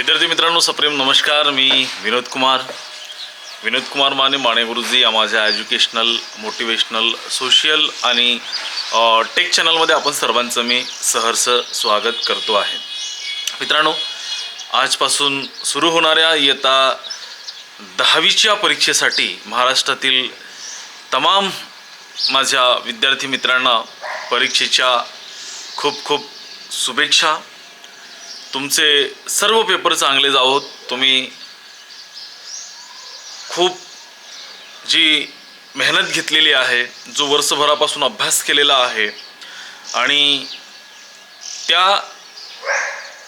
विद्यार्थी मित्रांनो सप्रेम नमस्कार. मी विनोद कुमार. विनोद कुमार माने माने गुरुजी या माझ्या एज्युकेशनल मोटिवेशनल सोशल आणि टेक चॅनलमध्ये आपण सर्वांचं मी सहर्ष स्वागत करतो आहे. मित्रांनो आजपासून सुरू होणाऱ्या इयत्ता दहावीच्या परीक्षेसाठी महाराष्ट्रातील तमाम माझ्या विद्यार्थी मित्रांना परीक्षेच्या खूप खूप शुभेच्छा. तुमचे सर्व पेपर चांगले जावोत. तुम्ही खूप जी मेहनत घेतलेली आहे जो वर्षभरापासून अभ्यास केलेला आहे आणि त्या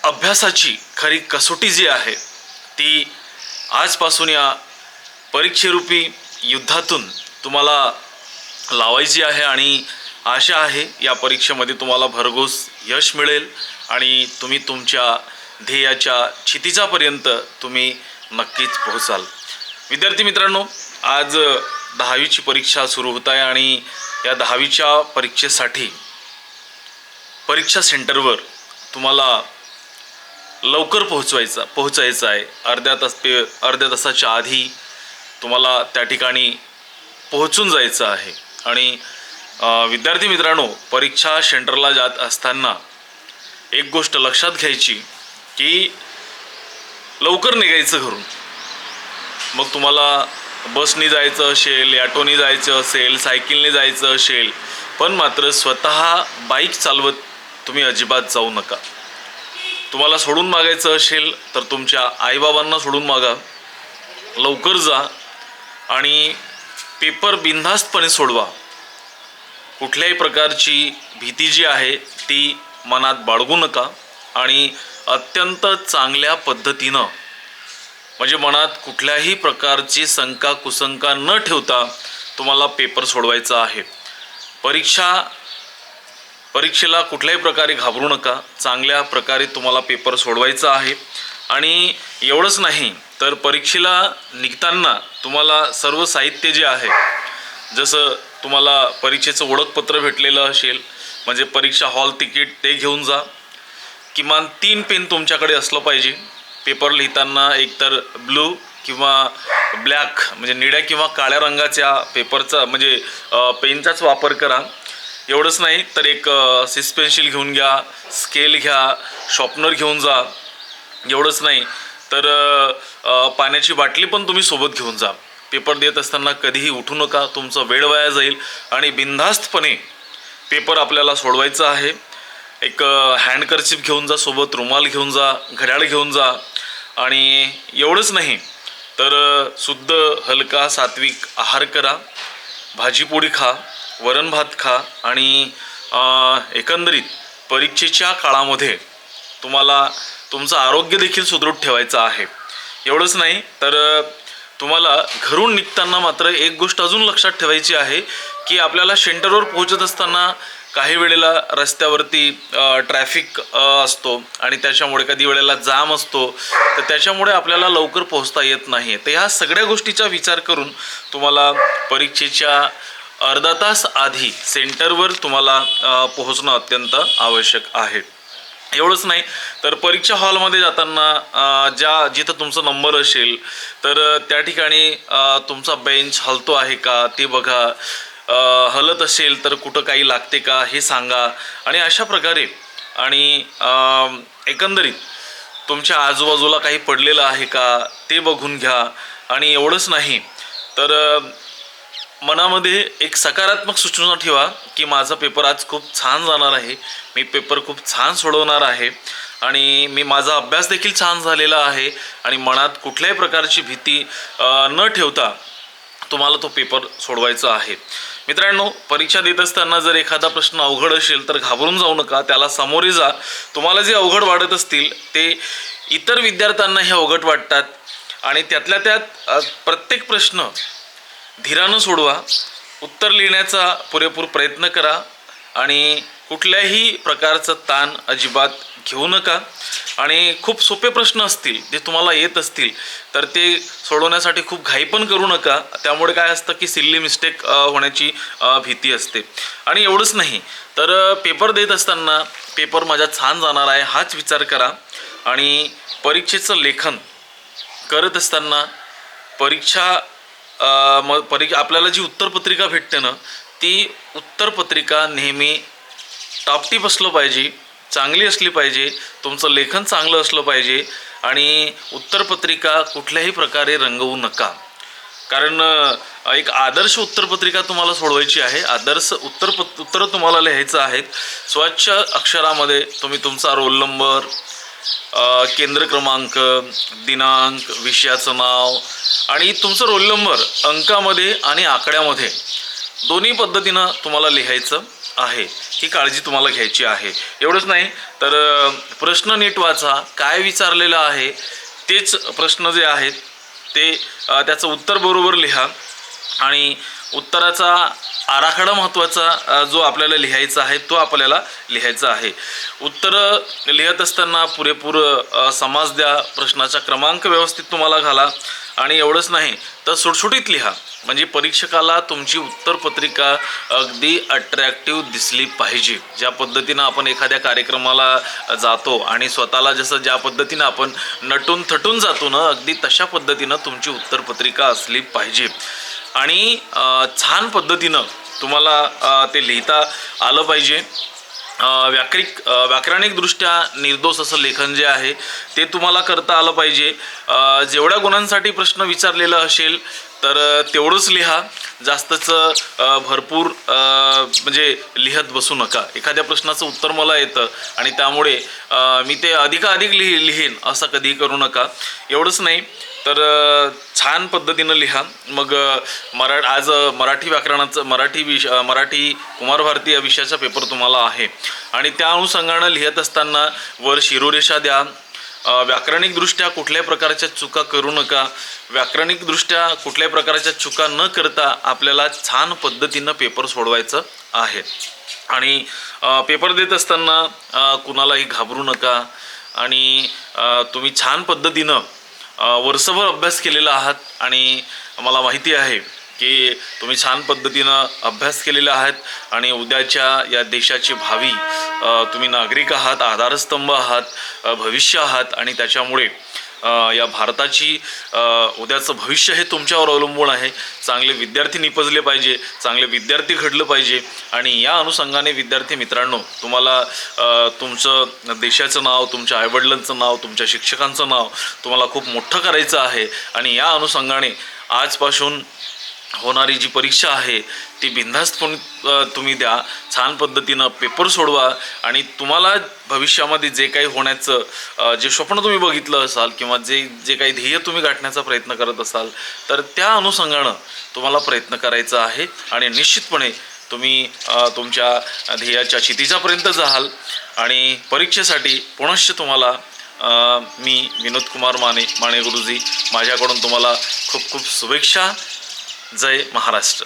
अभ्यासाची खरी कसोटी जी आहे ती आजपासून या परीक्षेरूपी युद्धातून तुम्हाला लावायची आहे आणि आशा आहे या परीक्षेमध्ये तुम्हाला भरघोस यश मिळेल. आणि तुम्ही तुमच्या ध्येयाच्या क्षितिजापर्यंत तुम्ही नक्कीच पोहोचाल. विद्यार्थी मित्रांनो आज दहावीची परीक्षा सुरू होत आहे आणि या दहावीच्या परीक्षेसाठी परीक्षा सेंटरवर तुम्हाला लवकर पोहोचवायचा पोहोचायचं आहे. अर्ध्या तास ते अर्ध्या तासाच्या आधी तुम्हाला त्या ठिकाणी पोहोचून जायचं आहे. आणि विद्यार्थी मित्रांनो परीक्षा सेंटरला जात असताना एक गोष्ट लक्षात घ्यायची की लवकर निघायचं घरून. मग तुम्हाला बसनी जायचं असेल ॲटोनी जायचं असेल सायकलने जायचं असेल पण मात्र स्वतः बाईक चालवत तुम्ही अजिबात जाऊ नका. तुम्हाला सोडून मागायचं असेल तर तुमच्या आईबाबांना सोडून मागा. लवकर जा आणि पेपर बिनधास्तपणे सोडवा. कुठल्याही प्रकारची भीती जी आहे ती मनात बाळगू नका आणि अत्यंत चांगल्या पद्धतीनं म्हणजे मनात कुठल्याही प्रकारची शंका कुशंका न ठेवता तुम्हाला पेपर सोडवायचा आहे. परीक्षा परीक्षेला कुठल्याही प्रकारे घाबरू नका. चांगल्या प्रकारे तुम्हाला पेपर सोडवायचा आहे. आणि एवढंच नाही तर परीक्षेला निघताना तुम्हाला सर्व साहित्य जे आहे जसं तुम्हाला परीक्षेचं ओळखपत्र भेटलेलं असेल म्हणजे परीक्षा हॉल तिकीट ते घेऊन जा. किमान तीन पेन तुमच्याकडे असलं पाहिजे. पेपर लिहिताना एकतर ब्लू किंवा ब्लॅक म्हणजे निळ्या किंवा काळ्या रंगाच्या पेपरचा म्हणजे पेनचाच वापर करा. एवढंच नाही तर एक सिस पेन्सिल घेऊन घ्या स्केल घ्या शॉपनर घेऊन जा. एवढंच नाही तर पाण्याची बाटली पण तुम्ही सोबत घेऊन जा. पेपर देत असताना कधीही उठू नका तुमचा वेळ वाया जाईल आणि बिनधास्तपणे पेपर आपल्याला सोडवायचा आहे. एक हँडकर्चिप घेऊन जा सोबत रुमाल घेऊन जा घड्याळ घेऊन जा. आणि एवढंच नाही तर शुद्ध हलका सात्विक आहार करा. भाजीपोळी खा वरण भात खा आणि एकंदरीत परीक्षेच्या काळामध्ये तुम्हाला तुमचं आरोग्य देखील सुदृढ ठेवायचं आहे. एवढंच नाही तर तुम्हाला घरून निघताना मात्र एक गोष्ट अजून लक्षात ठेवायची आहे की आपल्याला शेंटरवर पोहोचत असताना काही वेळेला रस्त्यावरती ट्रॅफिक असतो आणि त्याच्यामुळे कधी वेळेला जाम असतो तर त्याच्यामुळे आपल्याला लवकर पोहोचता येत नाही तर ह्या सगळ्या गोष्टीचा विचार करून तुम्हाला परीक्षेच्या अर्धा तास आधी सेंटरवर तुम्हाला पोहोचणं अत्यंत आवश्यक आहे. एवढंच नाही. तर परीक्षा हॉलमध्ये जाताना ज्या जिथं तुमचा नंबर असेल तर त्या ठिकाणी तुमचा बेंच हलतो आहे का? ते बघा. हलत असेल तर कुठं काही लागते का? हे सांगा. आणि अशा प्रकारे आणि एकंदरीत तुमच्या आजूबाजूला काही पडलेलं आहे का? ते बघून घ्या. आणि एवढंच नाही तर मनामध्ये एक सकारात्मक सूचना ठेवा की माझा पेपर आज खूप छान जाणार आहे. मी पेपर खूप छान सोडवणार आहे. आणि मी माझा अभ्यास देखील छान झालेला आहे. आणि मनात कुठल्याही प्रकारची भीती न ठेवता तुम्हाला तो पेपर सोडवायचा आहे. मित्रांनो परीक्षा देत असताना जर एखादा प्रश्न अवघड असेल तर घाबरून जाऊ नका. त्याला सामोरे जा. तुम्हाला जे अवघड वाटत असतील ते इतर विद्यार्थ्यांना हे अवघड वाटतात. आणि त्यातल्या त्यात प्रत्येक प्रश्न धीरानं सोडवा उत्तर लिहिण्याचा पुरेपूर प्रयत्न करा आणि कुठल्याही प्रकारचं ताण अजिबात घेऊ नका. आणि खूप सोपे प्रश्न असतील जे तुम्हाला येत असतील तर ते सोडवण्यासाठी खूप घाई पण करू नका. त्यामुळे काय असतं की सिल्ली मिस्टेक होण्याची भीती असते. आणि एवढंच नाही तर पेपर देत असताना पेपर माझा छान जाणार आहे हाच विचार करा. आणि परीक्षेचं लेखन करत असताना परीक्षा म परी आपल्याला जी उत्तरपत्रिका भेटते ना ती उत्तरपत्रिका नेहमी टापटीप असलं पाहिजे चांगली असली पाहिजे तुमचं लेखन चांगलं असलं पाहिजे आणि उत्तरपत्रिका कुठल्याही प्रकारे रंगवू नका. कारण एक आदर्श उत्तरपत्रिका तुम्हाला सोडवायची आहे. आदर्श उत्तरपत उत्तरं तुम्हाला लिहायचं आहेत. स्वच्छ अक्षरामध्ये तुम्ही तुमचा रोल नंबर केंद्र क्रमांक दिनांक विषयाचं नाव आणि तुमचं रोल नंबर अंकामध्ये आणि आकड्यामध्ये. दोन्ही पद्धतीनं तुम्हाला लिहायचं आहे. ही काळजी तुम्हाला घ्यायची आहे. एवढंच नाही तर प्रश्न नीट वाचा. काय विचारलेलं आहे तेच प्रश्न जे आहेत ते त्याचं उत्तर बरोबर लिहा. आणि उत्तराचा आराखडा महत्त्वाचा जो आपल्याला लिहायचा आहे तो आपल्याला लिहायचा आहे. उत्तरं लिहत असताना पुरेपूर समाज द्या प्रश्नाचा क्रमांक व्यवस्थित तुम्हाला घाला आणि एवढंच नाही तर सुटसुटीत लिहा. म्हणजे परीक्षकाला तुमची उत्तरपत्रिका अगदी अट्रॅक्टिव्ह दिसली पाहिजे. ज्या पद्धतीनं आपण एखाद्या कार्यक्रमाला जातो आणि स्वतःला जसं ज्या पद्धतीनं आपण नटून थटून जातो ना अगदी तशा पद्धतीनं तुमची उत्तरपत्रिका असली पाहिजे. आणि छान पद्धतीनं तुम्हाला ते लिहिता आलं पाहिजे. व्याकरिक व्याकरणिकदृष्ट्या निर्दोष असं लेखन जे आहे ते तुम्हाला करता आलं पाहिजे. जेवढ्या गुणांसाठी प्रश्न विचारलेला असेल तर तेवढंच लिहा. जास्तच भरपूर म्हणजे लिहत बसू नका. एखाद्या प्रश्नाचं उत्तर मला येतं आणि त्यामुळे मी ते अधिकाधिक लिहि लिहीन असं कधी करू नका. एवढंच नाही. तर छान पद्धतीनं लिहा. मग मरा आज मराठी व्याकरणाचं मराठी विष मराठी कुमार भारती या विषयाचा पेपर तुम्हाला आहे. आणि त्या अनुषंगानं लिहित असताना वर शिरोरेषा द्या. व्याकरणिकदृष्ट्या कुठल्याही प्रकारच्या चुका करू नका. व्याकरणिकदृष्ट्या कुठल्याही प्रकारच्या चुका न करता आपल्याला छान पद्धतीनं पेपर सोडवायचं आहे. आणि पेपर देत असताना कुणालाही घाबरू नका. आणि तुम्ही छान पद्धतीनं वर्षभर अभ्यास केलेला आहात आणि मला माहिती आहे की तुम्ही छान पद्धतीनं अभ्यास केलेला आहात आणि उद्याच्या या देशाची भावी तुम्ही नागरिक आहात आधारस्तंभ आहात भविष्य आहात आणि त्याच्यामुळे या भारताची उद्याचं भविष्य हे तुमच्यावर अवलंबून आहे. चांगले विद्यार्थी निपजले पाहिजे चांगले विद्यार्थी घडलं पाहिजे. आणि या अनुषंगाने विद्यार्थी मित्रांनो तुम्हाला तुमचं देशाचं नाव तुमच्या आईवडिलांचं नाव तुमच्या शिक्षकांचं नाव तुम्हाला खूप मोठं करायचं आहे. आणि या अनुषंगाने आजपासून होणारी जी परीक्षा आहे ती बिनधास्तपणे तुम्ही द्या. छान पद्धतीनं पेपर सोडवा आणि तुम्हाला भविष्यामध्ये जे काही होण्याचं जे स्वप्न तुम्ही बघितलं असाल किंवा जे जे काही ध्येय तुम्ही गाठण्याचा प्रयत्न करत असाल तर त्या अनुषंगानं तुम्हाला प्रयत्न करायचा आहे आणि निश्चितपणे तुम्ही तुमच्या ध्येयाच्या क्षितिजापर्यंत जाल आणि परीक्षेसाठी पुनश्च तुम्हाला मी विनोद कुमार माने माने गुरुजी माझ्याकडून तुम्हाला खूप खूप शुभेच्छा. जय महाराष्ट्र.